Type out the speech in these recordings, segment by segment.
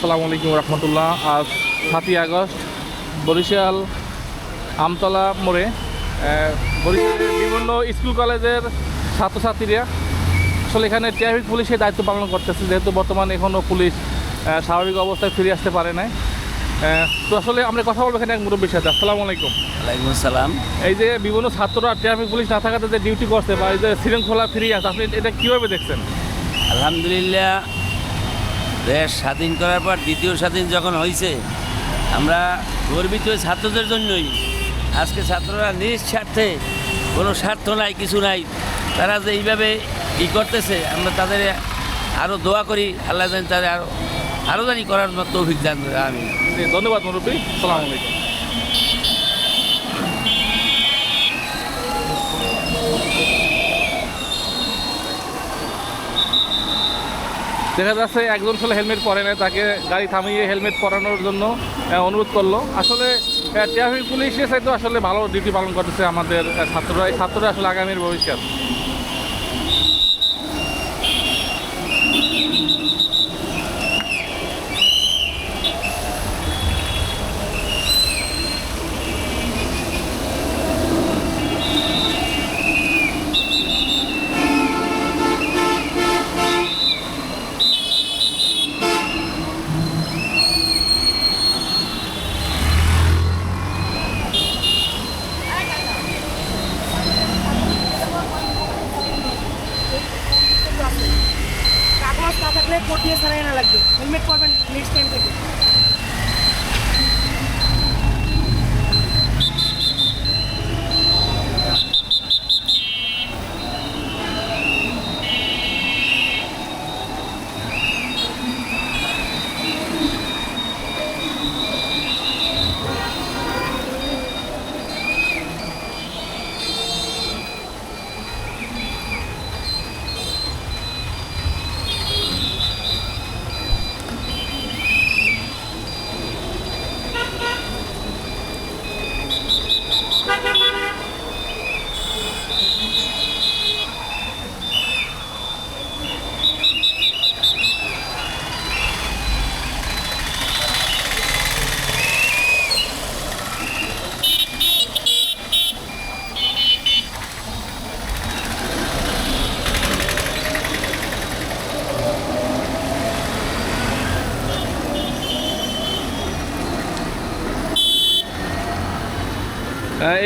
আসসালামু আলাইকুম রহমতুল্লাহ। আজ সাতই আগস্ট বরিশাল আমতলা মোড়ে বরিশালের বিভিন্ন স্কুল কলেজের ছাত্রছাত্রীরা আসলে এখানে ট্রাফিক পুলিশের দায়িত্ব পালন করতেছে যেহেতু বর্তমানে এখনও পুলিশ স্বাভাবিক অবস্থায় ফিরে আসতে পারে নাই। তো আসলে আমরা কথা বলব এখানে এক মুরব্বীর সাথে। আসসালামু আলাইকুম। ওয়ালাইকুম আসসালাম। এই যে বিভিন্ন ছাত্ররা ট্রাফিক পুলিশ না থাকাতে যে ডিউটি করছে বা এই যে শৃঙ্খলা ফিরিয়ে আসে আপনি এটা কীভাবে দেখছেন? আলহামদুলিল্লাহ দেশ স্বাধীন করার পর দ্বিতীয় স্বাধীন যখন হয়েছে আমরা গর্বিত ছাত্রদের জন্যই। আজকে ছাত্ররা নিঃস্বার্থে কোনো স্বার্থ নাই, কিছু নাই। তারা যে এইভাবে ই করতেছে, আমরা তাদের আরও দোয়া করি, আল্লাহ জানি তাদের আরও আরও জানি করার মতো অভিজ্ঞান আমি। ধন্যবাদ মুরব্বী। সালাম দেখা যাচ্ছে একজন ছেলে হেলমেট পরে না, তাকে গাড়ি থামিয়ে হেলমেট পরানোর জন্য অনুরোধ করল। আসলে ট্রাফিক পুলিশের সাথে আসলে ভালো ডিউটি পালন করতেছে আমাদের ছাত্ররা। এই ছাত্ররা আসলে আগামীর ভবিষ্যৎ। చేస్తారని వాళ్ళకి హెల్మెట్ కోల్పెంట్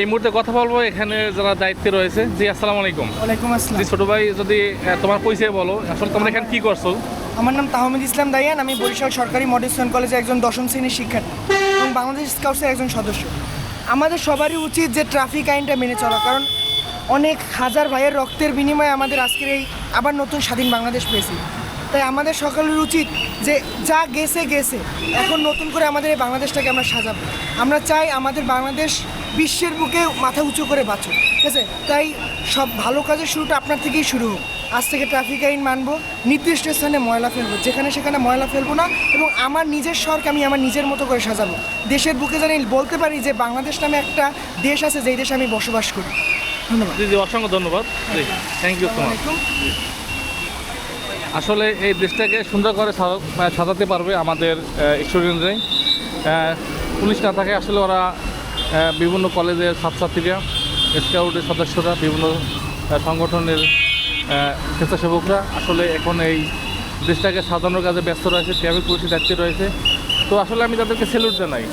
এই মুহূর্তে কথা বলব এখানে যারা দায়িত্বে রয়েছে। জি আসসালামু আলাইকুম। ওয়ালাইকুম আসসালাম। জি ছোট ভাই যদি তোমার পরিচয় বলো আসলে তোমরা এখানে কি করছ? আমার নাম তাহমিদ ইসলাম দাইয়ান আমি বরিশাল সরকারি মডেল স্টুডেন্ট কলেজে একজন দশম শ্রেণির শিক্ষার্থী এবং বাংলাদেশ স্কাউটসের একজন সদস্য। আমাদের সবারই উচিত যে ট্রাফিক আইনটা মেনে চলা কারণ অনেক হাজার ভাইয়ের রক্তের বিনিময়ে আমাদের আজকের এই আবার নতুন স্বাধীন বাংলাদেশ পেয়েছি। তাই আমাদের সকলের উচিত যে যা গেছে গেছে। এখন নতুন করে আমাদের এই বাংলাদেশটাকে আমরা সাজাবো। আমরা চাই আমাদের বাংলাদেশ বিশ্বের বুকে মাথা উঁচু করে বাঁচুক ঠিক আছে? তাই সব ভালো কাজের শুরুটা আপনার থেকেই শুরু হোক। আজ থেকে ট্রাফিক আইন মানবো নির্দিষ্ট স্থানে ময়লা ফেলব যেখানে সেখানে ময়লা ফেলব না এবং আমার নিজের শহরকে আমি আমার নিজের মতো করে সাজাবো। দেশের বুকে জানি বলতে পারি যে বাংলাদেশ নামে একটা দেশ আছে যেই দেশে আমি বসবাস করি। ধন্যবাদ। অসংখ্য ধন্যবাদ। থ্যাংক ইউ আসলে এই দেশটাকে সুন্দর করে সাজাতে পারবে আমাদের স্টুডেন্টরাই পুলিশ না থাকে আসলে ওরা বিভিন্ন কলেজের ছাত্রছাত্রীরা, স্কাউটের সদস্যরা, বিভিন্ন সংগঠনের স্বেচ্ছাসেবকরা আসলে এখন এই দেশটাকে সাজানোর কাজে ব্যস্ত রয়েছে, ট্রাফিক পুলিশের দায়িত্বে রয়েছে। তো আসলে আমি তাদেরকে স্যালুট জানাই।